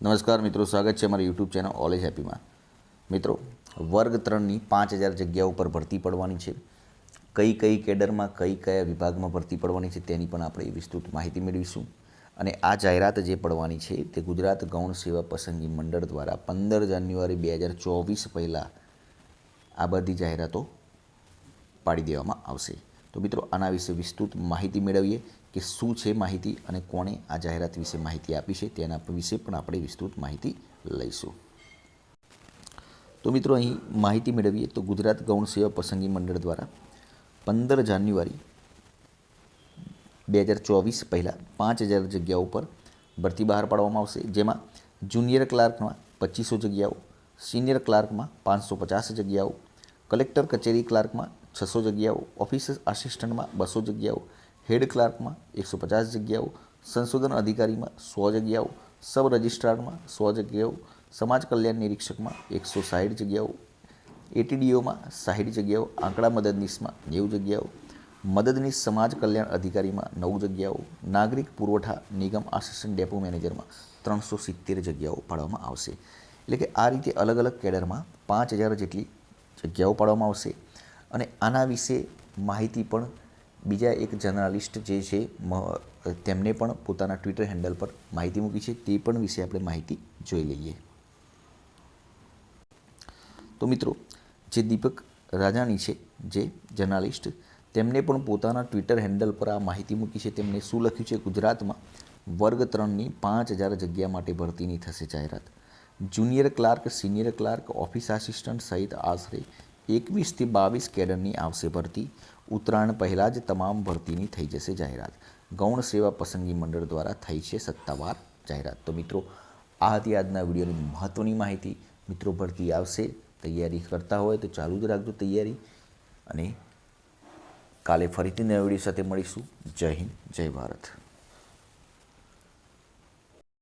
નમસ્કાર મિત્રો, સ્વાગત છે મારી યુટ્યુબ ચેનલ ઓલેજ હેપીમાં મિત્રો, વર્ગ ત્રણની પાંચ હજાર જગ્યાઓ પર ભરતી પડવાની છે. કઈ કઈ કેડરમાં કઈ કયા વિભાગમાં ભરતી પડવાની છે તેની પણ આપણે વિસ્તૃત માહિતી મેળવીશું. અને આ જાહેરાત જે પડવાની છે તે ગુજરાત ગૌણ સેવા પસંદગી મંડળ દ્વારા પંદર જાન્યુઆરી બે હજાર ચોવીસ પહેલાં આ બધી જાહેરાતો પાડી દેવામાં આવશે. તો મિત્રો, આના વિશે વિસ્તૃત માહિતી મેળવીએ કે શું છે માહિતી અને કોણે આ જાહેરાત વિશે માહિતી આપી છે, તેના વિશે પણ આપણે વિસ્તૃત માહિતી લઈશું. તો મિત્રો, અહીં માહિતી મેળવીએ તો ગુજરાત ગૌણ સેવા પસંદગી મંડળ દ્વારા પંદર જાન્યુઆરી બે હજાર ચોવીસ પહેલાં પાંચ હજાર જગ્યાઓ પર ભરતી બહાર પાડવામાં આવશે, જેમાં જુનિયર ક્લાર્કમાં પચીસો જગ્યાઓ, સિનિયર ક્લાર્કમાં પાંચસો પચાસ જગ્યાઓ, કલેક્ટર કચેરી ક્લાર્કમાં છસો જગ્યાઓ, ઓફિસ આસિસ્ટન્ટમાં બસો જગ્યાઓ, હેડ ક્લાર્કમાં એકસો પચાસ જગ્યાઓ, સંશોધન અધિકારીમાં સો જગ્યાઓ, સબ રજિસ્ટ્રારમાં સો જગ્યાઓ, સમાજ કલ્યાણ નિરીક્ષકમાં એકસો સાઠ જગ્યાઓ, એટીડીઓમાં સાઠ જગ્યાઓ, આંકડા મદદનીશમાં નેવું જગ્યાઓ, મદદનીશ સમાજ કલ્યાણ અધિકારીમાં નવ જગ્યાઓ, નાગરિક પુરવઠા નિગમ આસિસ્ટન્ટ ડેપો મેનેજરમાં ત્રણસો સિત્તેર જગ્યાઓ પાડવામાં આવશે. એટલે કે આ રીતે અલગ અલગ કેડરમાં પાંચ હજાર જેટલી જગ્યાઓ પાડવામાં આવશે. અને આના વિશે માહિતી પણ બીજા એક જર્નાલિસ્ટ જે છે તેમને પણ પોતાના ટ્વિટર હેન્ડલ પર માહિતી મૂકી છે, તે પણ વિશે આપણે માહિતી જોઈ લઈએ. તો મિત્રો, જે દીપક રાજાણી છે, જે જર્નાલિસ્ટ, તેમને પણ પોતાના ટ્વિટર હેન્ડલ પર આ માહિતી મૂકી છે. તેમણે શું લખ્યું છે? ગુજરાતમાં વર્ગ ત્રણની પાંચ હજાર જગ્યા માટે ભરતીની થશે જાહેરાત. Junior clerk, senior clerk, office assistant સહિત આશરે એકવીસથી બાવીસ કેડરની આવશે ભરતી. ઉત્તરાયણ પહેલાં જ તમામ ભરતીની થઈ જશે જાહેરાત. ગૌણ સેવા પસંદગી મંડળ દ્વારા થઈ છે સત્તાવાર જાહેરાત. તો મિત્રો આ હતી આજના વિડીયોની મહત્ત્વની માહિતી, મિત્રો ભરતી આવશે, તૈયારી કરતા હોય તો ચાલુ જ રાખજો તૈયારી. અને કાલે ફરીથી નવા વીડિયો સાથે મળીશું. જય હિન્દ, જય ભારત.